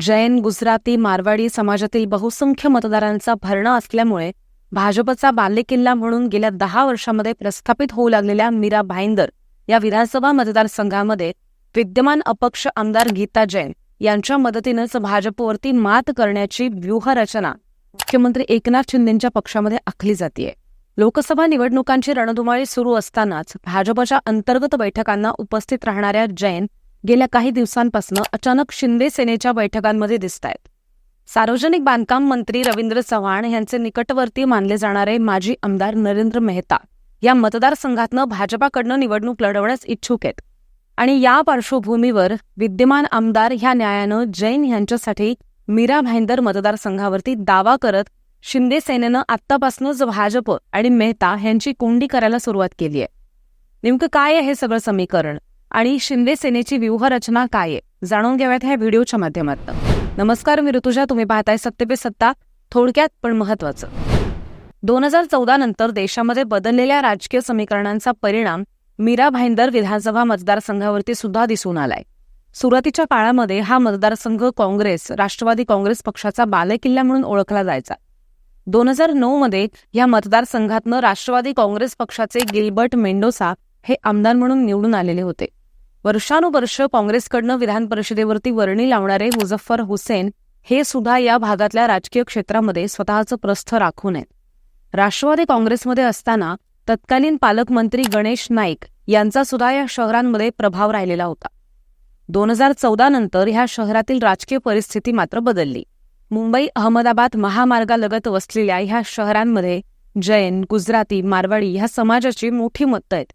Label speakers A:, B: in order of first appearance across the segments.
A: जैन गुजराती मारवाडी समाजातील बहुसंख्य मतदारांचा भरणा असल्यामुळे भाजपचा बालेकिल्ला म्हणून गेल्या दहा वर्षामध्ये प्रस्थापित होऊ लागलेल्या मीरा भाईंदर या विधानसभा मतदारसंघामध्ये विद्यमान अपक्ष आमदार गीता जैन यांच्या मदतीनंच भाजपवरती मात करण्याची व्यूहरचना मुख्यमंत्री एकनाथ शिंदेच्या पक्षामध्ये आखली जातीये. लोकसभा निवडणुकांची रणधुमाळी सुरू असतानाच भाजपच्या अंतर्गत बैठकांना उपस्थित राहणाऱ्या जैन गेल्या काही दिवसांपासून अचानक शिंदे सेनेच्या बैठकांमध्ये दिसत आहेत सार्वजनिक बांधकाम मंत्री रवींद्र चव्हाण यांचे निकटवर्ती मानले जाणारे माजी आमदार नरेंद्र मेहता या मतदारसंघातनं भाजपाकडनं निवडणूक लढवण्यास इच्छुक आहेत. आणि या पार्श्वभूमीवर विद्यमान आमदार ह्या न्यायानं जैन यांच्यासाठी मीरा भाईंदर मतदारसंघावरती दावा करत शिंदे सेनेनं आत्तापासूनच भाजप आणि मेहता यांची कोंडी करायला सुरुवात केली आहे नेमकं काय आहे हे सगळं समीकरण? आणि शिंदे सेनेची व्यूहरचना काय आहे? जाणून घेऊयात ह्या व्हिडिओच्या माध्यमातून. नमस्कार मी ऋतुजा. तुम्ही पाहताय सत्य पे सत्ता. थोडक्यात पण महत्वाचं दोन हजार चौदा नंतर देशामध्ये बदललेल्या राजकीय समीकरणांचा परिणाम मीरा भाईंदर विधानसभा मतदारसंघावरती सुद्धा दिसून आलाय. सुरुवातीच्या काळामध्ये हा मतदारसंघ काँग्रेस राष्ट्रवादी काँग्रेस पक्षाचा बालेकिल्ला म्हणून ओळखला जायचा. दोन हजार नऊ मध्ये या मतदारसंघातनं राष्ट्रवादी काँग्रेस पक्षाचे गिल्बर्ट मेंडोसा हे आमदार म्हणून निवडून आलेले होते. वर्षानुवर्ष काँग्रेसकडनं विधान परिषदेवरती वर्णी लावणारे मुझफ्फर हुसेन हे सुद्धा या भागातल्या राजकीय क्षेत्रामध्ये स्वतःचं प्रस्थ राखून आहेत. राष्ट्रवादी काँग्रेसमध्ये असताना तत्कालीन पालकमंत्री गणेश नाईक यांचा सुद्धा या शहरांमध्ये प्रभाव राहिलेला होता. दोन हजार चौदा नंतर ह्या शहरातील राजकीय परिस्थिती मात्र बदलली. मुंबई अहमदाबाद महामार्गालगत वसलेल्या ह्या शहरांमध्ये जैन गुजराती मारवाडी ह्या समाजाची मोठी मतं आहेत.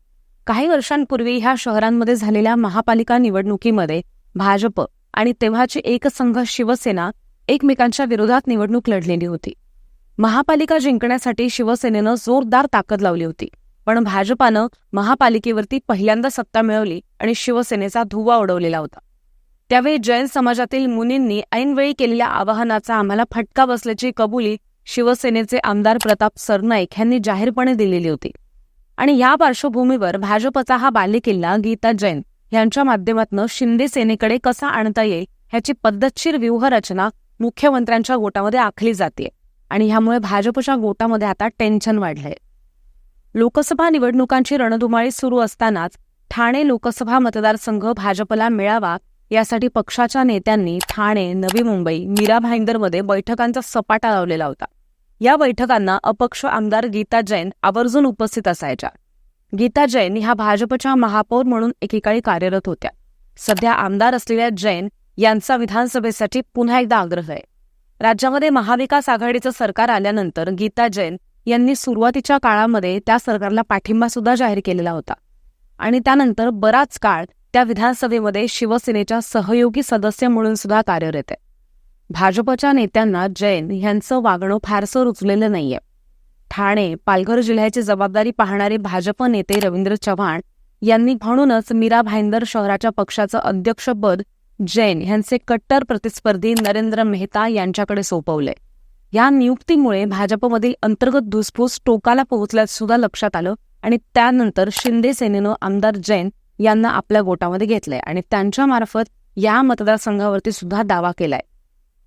A: काही वर्षांपूर्वी ह्या शहरांमध्ये झालेल्या महापालिका निवडणुकीमध्ये भाजप आणि तेव्हाची एकसंघ शिवसेना एकमेकांच्या विरोधात निवडणूक लढलेली होती. महापालिका जिंकण्यासाठी शिवसेनेनं जोरदार ताकद लावली होती. पण भाजपानं महापालिकेवरती पहिल्यांदा सत्ता मिळवली आणि शिवसेनेचा धुवा उडवलेला होता. त्यावेळी जैन समाजातील मुनींनी ऐनवेळी केलेल्या आवाहनाचा आम्हाला फटका बसल्याची कबुली शिवसेनेचे आमदार प्रताप सरनाईक यांनी जाहीरपणे दिलेली होती. आणि या पार्श्वभूमीवर भाजपचा हा बालेकिल्ला गीता जैन यांच्या माध्यमातून शिंदे सेनेकडे कसा आणता येईल ह्याची पद्धतशीर व्यूहरचना मुख्यमंत्र्यांच्या गोटामध्ये आखली जाते आणि ह्यामुळे भाजपच्या गोटामध्ये आता टेन्शन वाढलंय. लोकसभा निवडणुकांची रणधुमाळी सुरू असतानाच ठाणे लोकसभा मतदारसंघ भाजपला मिळावा यासाठी पक्षाच्या नेत्यांनी ठाणे नवी मुंबई मीरा भाईंदरमध्ये बैठकांचा सपाटा लावलेला होता. या बैठकांना अपक्ष आमदार गीता जैन आवर्जून उपस्थित असायच्या. गीता जैन ह्या भाजपच्या महापौर म्हणून एकेकाळी कार्यरत होत्या. सध्या आमदार असलेल्या जैन यांचा विधानसभेसाठी पुन्हा एकदा आग्रह आहे. राज्यामध्ये महाविकास आघाडीचं सरकार आल्यानंतर गीता जैन यांनी सुरुवातीच्या काळामध्ये त्या सरकारला पाठिंबा सुद्धा जाहीर केलेला होता. आणि त्यानंतर बराच काळ त्या विधानसभेमध्ये शिवसेनेच्या सहयोगी सदस्य म्हणून सुद्धा कार्यरत आहे. भाजपच्या नेत्यांना जैन यांचं वागणं फारसं रुचलेलं नाहीये. ठाणे पालघर जिल्ह्याची जबाबदारी पाहणारे भाजप नेते रवींद्र चव्हाण यांनी म्हणूनच मीरा भाईंदर शहराच्या पक्षाचं अध्यक्षपद जैन यांचे कट्टर प्रतिस्पर्धी नरेंद्र मेहता यांच्याकडे सोपवले या नियुक्तीमुळे भाजपमधील अंतर्गत धुसफूस टोकाला पोहोचल्यास सुद्धा लक्षात आलं आणि त्यानंतर शिंदे सेनेनं आमदार जैन यांना आपल्या गोटामध्ये घेतलंय आणि त्यांच्यामार्फत या मतदारसंघावरती सुद्धा दावा केलाय.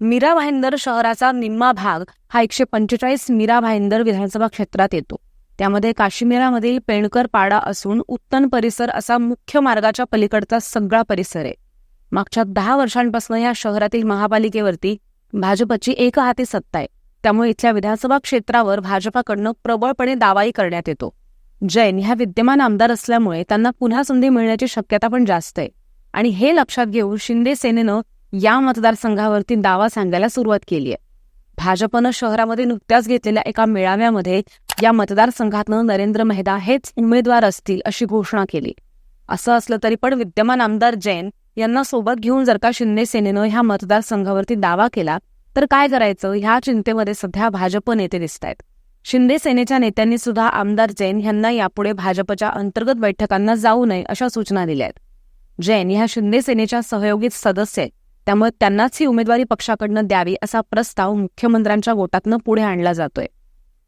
A: मीरा भाईंदर शहराचा निम्मा भाग हा एकशे पंचेचाळीस मीरा भाईंदर विधानसभा क्षेत्रात येतो. त्यामध्ये काश्मीरामधील पेणकर पाडा असून उत्तन परिसर असा मुख्य मार्गाच्या पलीकडचा सगळा परिसर आहे. मागच्या दहा वर्षांपासून या शहरातील महापालिकेवरती भाजपची एकहाती सत्ता आहे. त्यामुळे इथल्या विधानसभा क्षेत्रावर भाजपाकडनं प्रबळपणे दावाही करण्यात येतो. जैन ह्या विद्यमान आमदार असल्यामुळे त्यांना पुन्हा संधी मिळण्याची शक्यता पण जास्त आहे. आणि हे लक्षात घेऊन शिंदे सेनेनं या मतदारसंघावरती दावा सांगायला सुरुवात केली आहे भाजपनं शहरामध्ये नुकत्याच घेतलेल्या एका मेळाव्यामध्ये या मतदारसंघातनं नरेंद्र मेहदा हेच उमेदवार असतील अशी घोषणा केली. असं असलं तरी पण विद्यमान आमदार जैन यांना सोबत घेऊन जर का शिंदे सेनेनं ह्या मतदारसंघावरती दावा केला तर काय करायचं? ह्या चिंतेमध्ये सध्या भाजप नेते दिसत आहेत शिंदे सेनेच्या नेत्यांनी सुद्धा आमदार जैन यांना यापुढे भाजपच्या अंतर्गत बैठकांना जाऊ नये अशा सूचना दिल्या आहेत जैन ह्या शिंदे सेनेच्या सहयोगीत सदस्य आहेत. त्यामुळे त्यांनाच ही उमेदवारी पक्षाकडनं द्यावी असा प्रस्ताव मुख्यमंत्र्यांच्या गोटातनं पुढे आणला जातोय.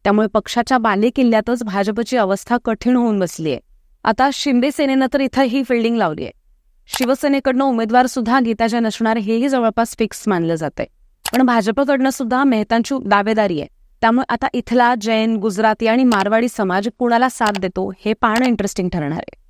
A: त्यामुळे पक्षाच्या बालेकिल्ल्यातच भाजपची अवस्था कठीण होऊन बसलीये. आता शिंदे सेनेनं तर इथं ही फिल्डिंग लावली आहे शिवसेनेकडनं उमेदवार सुद्धा गीताच्या नसणार हेही जवळपास फिक्स मानलं जातंय. पण भाजपकडनं सुद्धा मेहतांची दावेदारी आहे. त्यामुळे आता इथला जैन गुजराती आणि मारवाडी समाज कुणाला साथ देतो हे पाहणं इंटरेस्टिंग ठरणार आहे.